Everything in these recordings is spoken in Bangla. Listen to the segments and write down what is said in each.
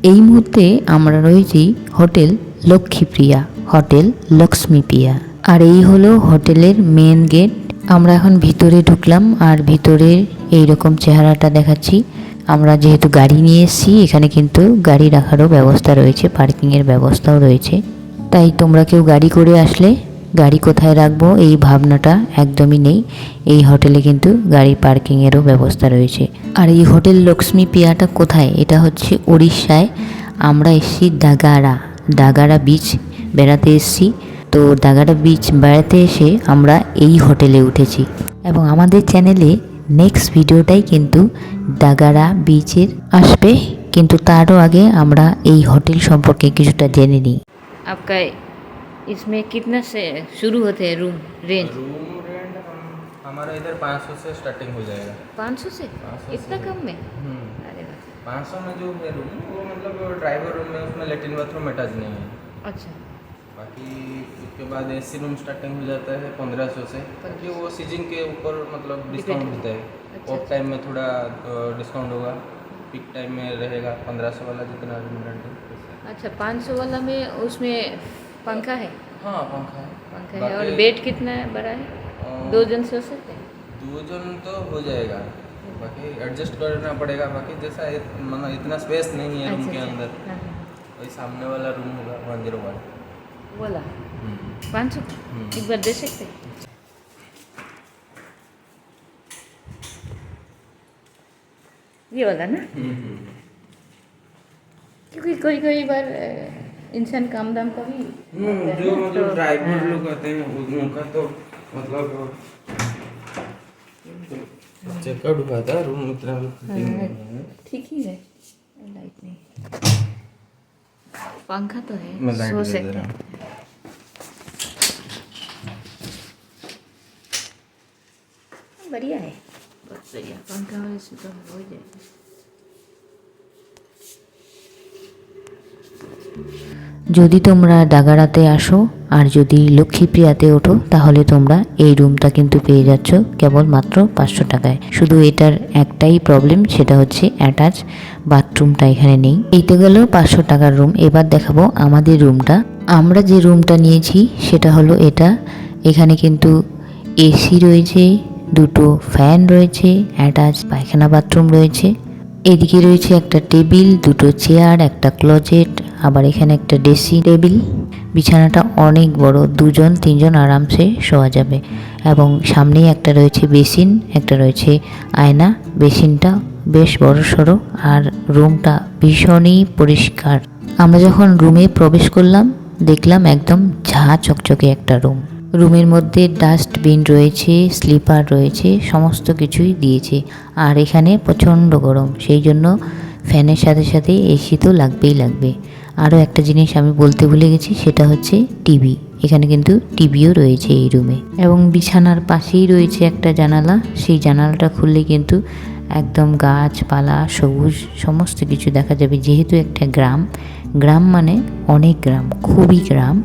এই মুহূর্তে আমরা রয়েছি হোটেল লক্ষ্মীপ্রিয়া হোটেল লক্ষ্মীপ্রিয়া। আর এই হলো হোটেলের মেন গেট আমরা এখন ভিতরে ঢুকলাম আর ভিতরে এই রকম চেহারাটা দেখাচ্ছি। আমরা যেহেতু গাড়ি নিয়ে এসেছি, এখানে কিন্তু গাড়ি রাখারও ব্যবস্থা রয়েছে, পার্কিংয়ের ব্যবস্থাও রয়েছে। তাই তোমরা কেউ গাড়ি করে আসলে গাড়ি কোথায় রাখব? এই ভাবনাটা একদমই নেই। এই হোটেলে কিন্তু গাড়ি পার্কিংয়েরও ব্যবস্থা রয়েছে। আর এই হোটেল লক্ষ্মী পিয়াটা কোথায়? এটা হচ্ছে উড়িষ্যায় আমরা এসেছি দাগারা। দাগারা বিচ বেড়াতে এসেছি। তো দাগারা বিচ বেড়াতে এসে আমরা এই হোটেলে উঠেছি। এবং আমাদের চ্যানেলে নেক্সট ভিডিওটাই কিন্তু দাগারা বিচের আসবে। কিন্তু তারও আগে আমরা এই হোটেল সম্পর্কে কিছুটা জেনে নিই। আপকায় इसमें कितना से शुरू होते हैं रूम रेंज रूम रेंट हमारा इधर 500 से स्टार्टिंग हो जाएगा। 500 से 500 इतना से। कम में? हम्म। अरे वाह। 500 में जो है रूम वो मतलब ड्राइवर रूम में उसमें लेटिन बाथरूम अटैच नहीं है। अच्छा। बाकी उसके बाद ए सी रूम स्टार्टिंग हो जाता है 1500 से क्योंकि वो सीज़न के ऊपर मतलब डिस्काउंट होता है। अच्छा, ऑफ़ टाइम में थोड़ा डिस्काउंट होगा। पीक टाइम में रहेगा 1500 वाला जितना रूम रेंट है। अच्छा 500 वाला में उसमें पंखा है? हाँ पंखा है। पंखा है और बेड कितना बड़ा है? दो जन सो सकते हैं? दो जन तो हो जाएगा। बाकी एडजस्ट करना पड़ेगा। बाकी जैसा इत- मतलब इतना स्पेस नहीं है रूम अच्छा, के अच्छा। अंदर। हाँ, हाँ। वही सामने वाला रूम होगा वन ज़ीरो वन बोला पाँच सौ? हम्म। एक बार दे सकते ये वाला ना? क्योंकि कोई कोई बार इंसान काम दाम का भी जो मतलब तो- ड्राइवर हाँ। लोग आते हैं उन- उनका तो मतलब चेकआउट हुआ था रूम इतना हाँ, है ठीक ही है। लाइट नहीं। पंखा तो है मैं लाइट सो दे सकते दे रहा हैं। बढ़िया है। बहुत बढ़िया पंखा वाले से तो हो ही जाएगा। যদি তোমরা ডাগারাতে আসো আর যদি লক্ষ্মীপ্রিয়াতে ওঠো, তাহলে তোমরা এই রুমটা কিন্তু পেয়ে যাচ্ছ কেবল মাত্র পাঁচশো টাকায়। শুধু এটার একটাই প্রবলেম সেটা হচ্ছে অ্যাটাচ বাথরুমটা এখানে নেই। এইতে তো গেল পাঁচশো টাকার রুম এবার দেখাবো আমাদের রুমটা। আমরা যে রুমটা নিয়েছি, সেটা হলো এটা। এখানে কিন্তু এসি রয়েছে, দুটো ফ্যান রয়েছে অ্যাটাচ পায়খানা বাথরুম রয়েছে। এদিকে রয়েছে একটা টেবিল, দুটো চেয়ার, একটা ক্লোজেট, আবার এখানে একটা ড্রেসিং টেবিল। বিছানাটা অনেক বড়, দুজন, তিনজন আরামসে শোয়া যাবে। এবং সামনেই একটা রয়েছে বেসিন, একটা রয়েছে আয়না। বেসিনটা বেশ বড় সড়ো আর রুমটা ভীষণই পরিষ্কার। আমরা যখন রুমে প্রবেশ করলাম, দেখলাম একদম ঝা চকচকে একটা রুম। রুমের মধ্যে ডাস্টবিন রয়েছে, স্লিপার রয়েছে, সমস্ত কিছুই দিয়েছে। আর এখানে প্রচণ্ড গরম, সেই জন্য ফ্যানের সাথে সাথে এসি তো লাগবেই লাগবে। আরও একটা জিনিস আমি বলতে ভুলে গেছি, সেটা হচ্ছে টিভি। এখানে কিন্তু টিভিও রয়েছে এই রুমে। এবং বিছানার পাশেই রয়েছে একটা জানালা, সেই জানালাটা খুললে কিন্তু একদম গাছপালা, সবুজ, সমস্ত কিছু দেখা যাবে। যেহেতু একটা গ্রাম গ্রাম মানে অনেক গ্রাম, খুবই গ্রাম।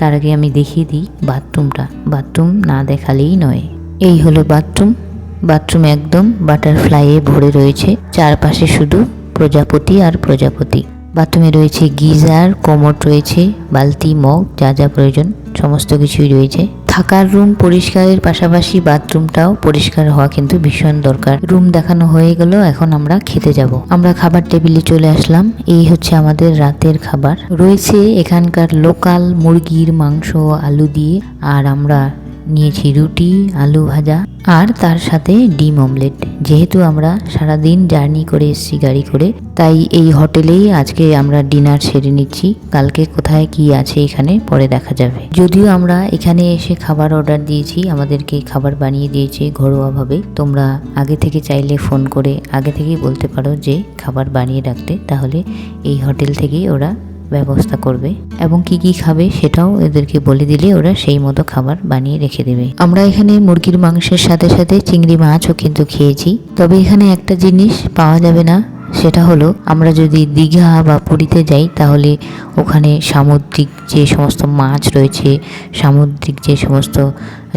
তার আগে আমি দেখিয়ে দিই বাথরুমটা। বাথরুম না দেখালেই নয়। এই হলো বাথরুম। বাথরুম একদম বাটারফ্লাইয়ে ভরে রয়েছে। চারপাশে শুধু প্রজাপতি আর প্রজাপতি। বাথরুমে রয়েছে গিজার, কোমর রয়েছে, বালতি, মগ, যা যা প্রয়োজন, সমস্ত কিছুই রয়েছে। থাকার রুম পরিষ্কারের পাশাপাশি বাথরুমটাও পরিষ্কার হওয়া কিন্তু ভীষণ দরকার। রুম দেখানো হয়ে গেল, এখন আমরা খেতে যাব। আমরা খাবার টেবিলে চলে আসলাম। এই হচ্ছে আমাদের রাতের খাবার। রয়েছে এখানকার লোকাল মুরগির মাংস, আলু দিয়ে, আর আমরা নিয়েছি রুটি, আলু ভাজা আর তার সাথে ডিম অমলেট। যেহেতু আমরা সারাদিন জার্নি করে এসেছি গাড়ি করে, তাই এই হোটেলেই আজকে আমরা ডিনার সেরে নিচ্ছি। কালকে কোথায় কি আছে এখানে পরে দেখা যাবে। যদিও আমরা এখানে এসে খাবার অর্ডার দিয়েছি, আমাদেরকে খাবার বানিয়ে দিয়েছে ঘরোয়াভাবে। তোমরা আগে থেকে চাইলে ফোন করে আগে থেকেই বলতে পারো যে খাবার বানিয়ে রাখতে। তাহলে এই হোটেল থেকেই ওরা ব্যবস্থা করবে এবং কি কি খাবে সেটাও এদেরকে বলে দিলে ওরা সেই মতো খাবার বানিয়ে রেখে দেবে। আমরা এখানে মুরগির মাংসের সাথে সাথে চিংড়ি মাছও কিন্তু খেয়েছি। তবে এখানে একটা জিনিস পাওয়া যাবে না, সেটা হলো আমরা যদি দীঘা বা পুরীতে যাই, তাহলে ওখানে সামুদ্রিক যে সমস্ত মাছ রয়েছে, সামুদ্রিক যে সমস্ত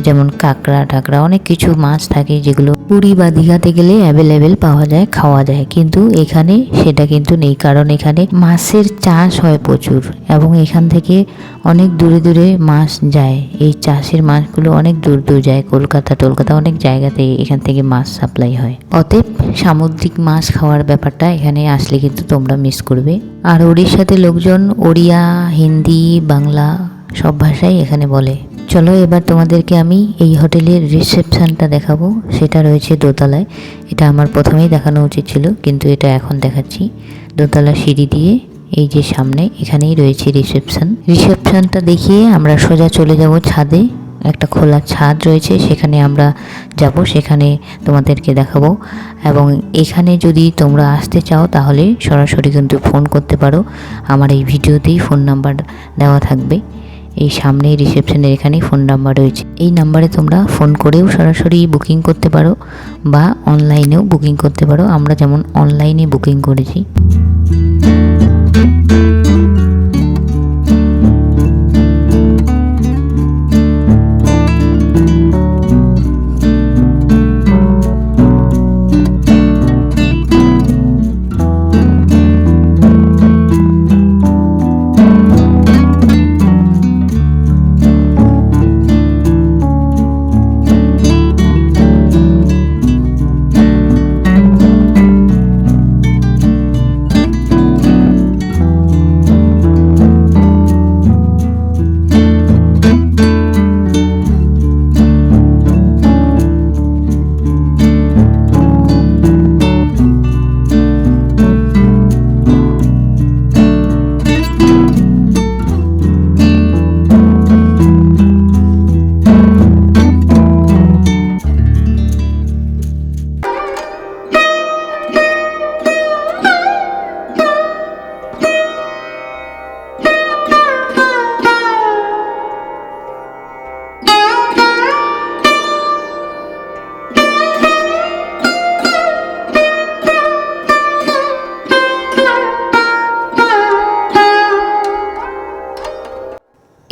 যেমন কাঁকড়া টাকড়া অনেক কিছু মাছ থাকে যেগুলো পুরী বা দীঘাতে গেলে অ্যাভেলেবেল পাওয়া যায়, খাওয়া যায়। কিন্তু এখানে সেটা কিন্তু নেই, কারণ এখানে মাছের চাষ হয় প্রচুর এবং এখান থেকে অনেক দূরে দূরে মাছ যায়। এই চাষের মাছগুলো অনেক দূর দূর যায়, কলকাতা, টলকাতা অনেক জায়গাতে এখান থেকে মাছ সাপ্লাই হয়। অতএব সামুদ্রিক মাছ খাওয়ার ব্যাপারটা এখানে আসলে কিন্তু তোমরা মিস করবে। আর ওড়িশাতে লোকজন ওড়িয়া, হিন্দি, বাংলা সব ভাষাই এখানে বলে। চলো এবার তোমাদেরকে আমি এই হোটেলের রিসেপশনটা দেখাবো। সেটা রয়েছে দোতলায়। এটা আমার প্রথমেই দেখানো উচিত ছিল, কিন্তু এটা এখন দেখাচ্ছি। দোতলা সিঁড়ি দিয়ে এই যে সামনে, এখানেই রয়েছে রিসেপশন। রিসেপশনটা দেখিয়ে আমরা সোজা চলে যাব ছাদে। একটা খোলা ছাদ রয়েছে, সেখানে আমরা যাব, সেখানে তোমাদেরকে দেখাবো। এবং এখানে যদি তোমরা আসতে চাও, তাহলে সরাসরি কিন্তু ফোন করতে পারো। আমার এই ভিডিওতেই ফোন নাম্বার দেওয়া থাকবে। এই সামনেই রিসেপশনের এখানেই ফোন নাম্বার রয়েছে। এই নাম্বারে তোমরা ফোন করেও সরাসরি বুকিং করতে পারো বা অনলাইনেও বুকিং করতে পারো। আমরা যেমন অনলাইনে বুকিং করেছি।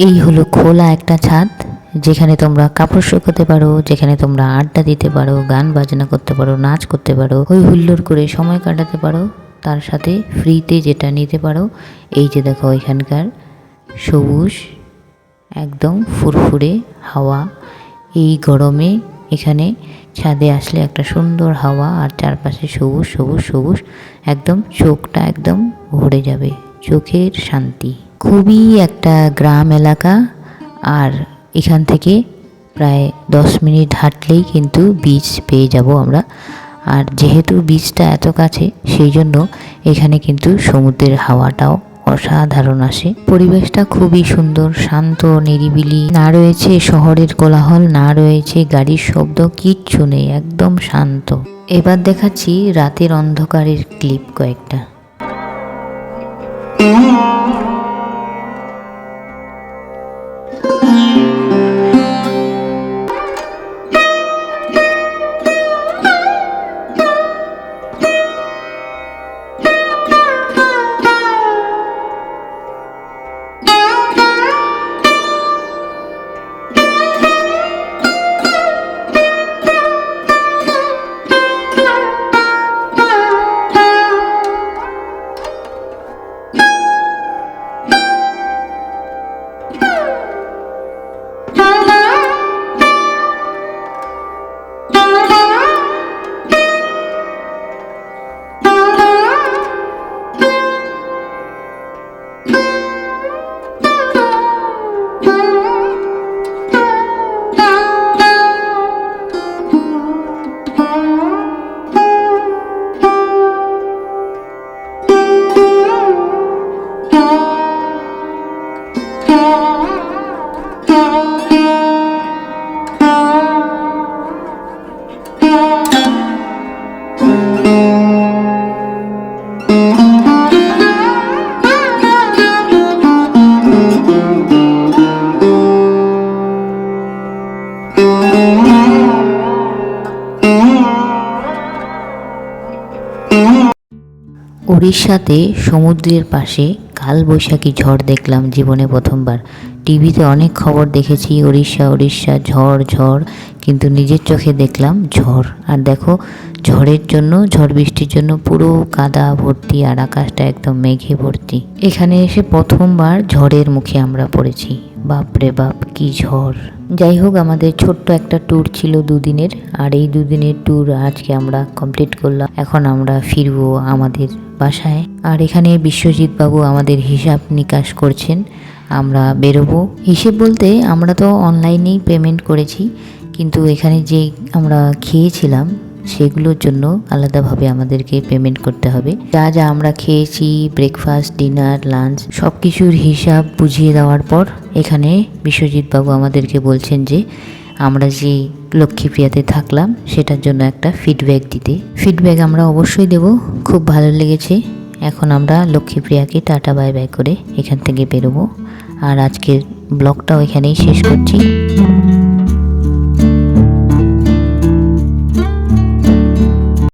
এই হলো খোলা একটা ছাদ, যেখানে তোমরা কাপড় শুকাতে পারো, যেখানে তোমরা আড্ডা দিতে পারো, গান বাজনা করতে পারো, নাচ করতে পারো, ওই হুল্লোড় করে সময় কাটাতে পারো, তার সাথে ফ্রিতে যেটা নিতে পারো, এই যে দেখো এখানকার সবুজ, একদম ফুরফুরে হাওয়া। এই গরমে এখানে ছাদে আসলে একটা সুন্দর হাওয়া, আর চারপাশে সবুজ সবুজ সবুজ, একদম চোখটা একদম ভরে যাবে। চোখের শান্তি। খুবই একটা গ্রাম এলাকা, আর এখান থেকে প্রায় দশ মিনিট হাঁটলেই কিন্তু বীজ পেয়ে যাব আমরা। আর যেহেতু বীজটা এত কাছে, সেই জন্য এখানে কিন্তু সমুদ্রের হাওয়াটাও অসাধারণ আসে। পরিবেশটা খুবই সুন্দর, শান্ত, নিরিবিলি। না রয়েছে শহরের কোলাহল, না রয়েছে গাড়ির শব্দ, কিচ্ছু নেই, একদম শান্ত। এবার দেখাচ্ছি রাতের অন্ধকারের ক্লিপ কয়েকটা। উড়িষ্যাতে সমুদ্রের পাশে কালবৈশাখী ঝড় দেখলাম জীবনে প্রথমবার। টিভিতে অনেক খবর দেখেছি উড়িষ্যা উড়িষ্যা ঝড় ঝড়, কিন্তু নিজের চোখে দেখলাম ঝড়। আর দেখো, ঝড়ের জন্য, ঝড় বৃষ্টির জন্য পুরো কাদা ভর্তি আর আকাশটা একদম মেঘে ভর্তি। এখানে এসে প্রথমবার ঝড়ের মুখে আমরা পড়েছি। বাপরে বাপ, কি ঝড়। যাই হোক আমাদের ছোট্ট একটা ট্যুর ছিল দুদিনের, আর এই দুদিনের ট্যুর আজকে আমরা কমপ্লিট করলাম। এখন আমরা ফিরবো আমাদের বাসায়। আর এখানে বিশ্বজিৎ বাবু আমাদের হিসাব নিকাশ করছেন, আমরা বেরোবো। হিসেব বলতে আমরা তো অনলাইনেই পেমেন্ট করেছি, কিন্তু এখানে যে আমরা খেয়েছিলাম সেগুলোর জন্য আলাদাভাবে আমাদেরকে পেমেন্ট করতে হবে। যা যা আমরা খেয়েছি ব্রেকফাস্ট ডিনার লাঞ্চ সব কিছুর হিসাব বুঝিয়ে দেওয়ার পর এখানে বিশ্বজিৎ বাবু আমাদেরকে বলছেন যে, আমরা যে লক্ষ্মীপ্রিয়াতে থাকলাম, সেটার জন্য একটা ফিডব্যাক দিতে। ফিডব্যাক আমরা অবশ্যই দেব। খুব ভালো লেগেছে। এখন আমরা লক্ষ্মীপ্রিয়াকে টাটা বাই বাই করে এখান থেকে বেরোবো। আর আজকের ব্লগটাও এখানেই শেষ করছি।